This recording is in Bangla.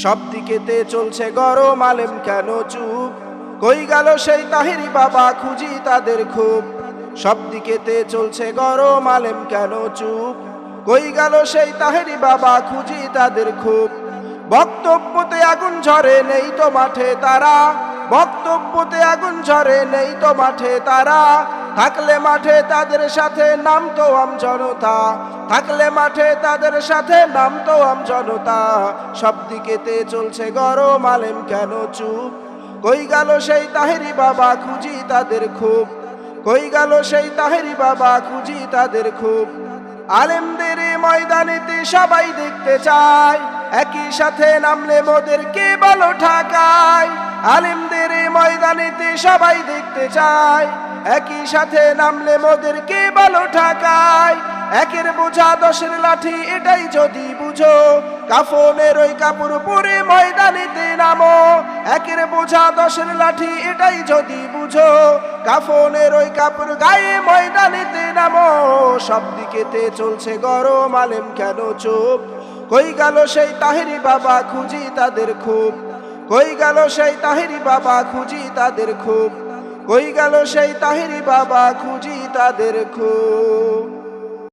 সব দিকেতে চলছে গরম আলেম কেন চুপ? কই গেল সেই তাহিরি বাবা খুঁজি তাদের খুব? সব দিকেতে চলছে গরম আলেম কেন চুপ? কই গেল সেই তাহেরি বাবা খুঁজি তাদের খুব? বক্তব্যতে আগুন ঝরে নেই তো মাঠে তারা। বক্তব্যতে আগুন ঝরে নেই তো মাঠে তারা। থাকলে মাঠে তাদের সাথে নাম তো আম জনতা। থাকলে মাঠে তাদের সাথে নাম তো আম জনতা। সব দিকেতে চলছে গরম, আলেম কেন চুপ? কই গেল সেই তাহেরি বাবা, খুঁজি তাদের খুব। কই গেল সেই তাহেরি বাবা, খুঁজি তাদের খুব। আলেমদের ময়দানেতে সবাই দেখতে চায়। একই সাথে নামলে মোদের কে বলো ঠাকায়? এই ময়দানেতে সবাই দেখতে চায়। একই সাথে নামলে মোদের কে বলো ঠাকায়। একের বোঝা, দশের লাঠি, এটাই যদি বুঝো। কাফনের ওই কাপড় পরে ময়দানেতে নামো। একের বোঝা, দশের লাঠি, এটাই যদি বুঝো। কাফনের ওই কাপড় গায়ে ময়দানেতে নামো। সব দিকেতে চলছে গরম আলেম কেন চুপ? কই গেল সেই তাহেরি বাবা, খুঁজি তাদের খুব। কই গেল সেই তাহিরি বাবা খুঁজি তাদের খুব? কই গেল সেই তাহিরি বাবা খুঁজি তাদের খুব?